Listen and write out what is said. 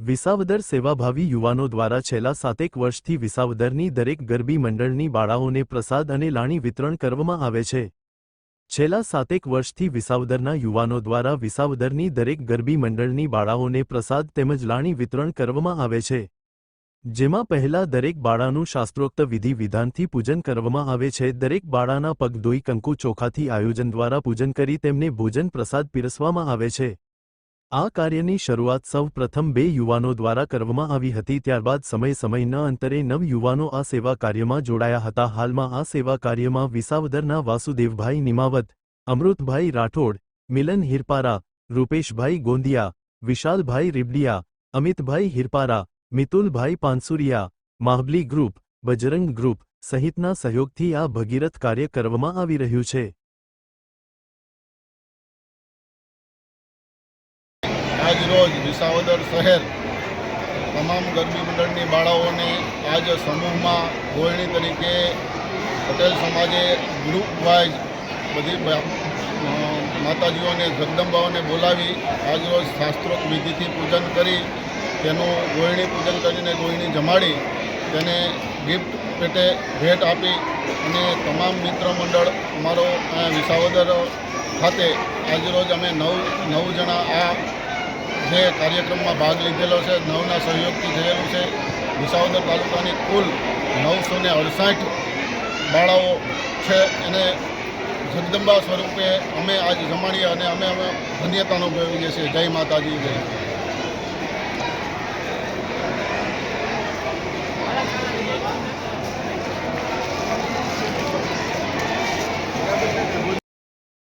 વિસાવદર સેવાભાવી યુવાનો દ્વારા છેલ્લા સાતેક વર્ષથી વિસાવદરની દરેક ગરબી મંડળની બાળાઓને પ્રસાદ અને લાણી વિતરણ કરવામાં આવે છે. છેલ્લા સાતેક વર્ષથી વિસાવદરના યુવાનો દ્વારા વિસાવદરની દરેક ગરબી મંડળની બાળાઓને પ્રસાદ તેમજ લાણી વિતરણ કરવામાં આવે છે. જેમાં પહેલા દરેક બાળાનું શાસ્ત્રોક્ત વિધિ વિધાનથી પૂજન કરવામાં આવે છે. દરેક બાળાના પગ દોઈ કંકુ ચોખાથી આયોજન દ્વારા પૂજન કરી તેમને ભોજન પ્રસાદ પીરસવામાં આવે છે. આ કાર્યની શરૂઆત સૌ પ્રથમ બે યુવાનો દ્વારા કરવામાં આવી હતી, ત્યારબાદ સમય સમયના અંતરે નવ યુવાનો આ સેવા કાર્યમાં જોડાયા હતા. હાલમાં આ સેવા કાર્યમાં વિસાવદરના વાસુદેવભાઈ નિમાવત, અમૃતભાઈ રાઠોડ, મિલન હિરપારા, રૂપેશભાઈ ગોંદિયા, વિશાલભાઈ રીબડિયા, અમિતભાઈ હિરપારા, મિતુલભાઈ પાનસુરિયા, માહબલી ગ્રુપ, બજરંગ ગ્રુપ સહિતના સહયોગથી આ ભગીરથ કાર્ય કરવામાં આવી રહ્યું છે. આજ રોજ વિસાવદર શહેર તમામ ગરબી મંડળની બાળાઓને આજ સમૂહમાં ગોળણી તરીકે પટેલ સમાજે ગ્રુપ વાઇઝ બધી માતાજીઓને, જગદંબાઓને બોલાવી આજરોજ શાસ્ત્રોક્ત વિધિથી પૂજન કરી તેનું ગોળણી પૂજન કરીને ગોળણી જમાડી તેને ગિફ્ટ પેટે ભેટ આપી અને તમામ મિત્ર મંડળ અમારો વિસાવદર ખાતે આજરોજ અમે નવ નવ જણા આ જે કાર્યક્રમમાં ભાગ લીધેલો છે, નવના સહયોગથી થયેલું છે. વિસાવદર તાલુકાની કુલ નવસો ને અડસાઠ બાળાઓ છે એને જગદંબા સ્વરૂપે અમે આજ જમાડીએ અને અમે અમે ધન્યતા અનુભવીએ છીએ. જય માતાજી, જય.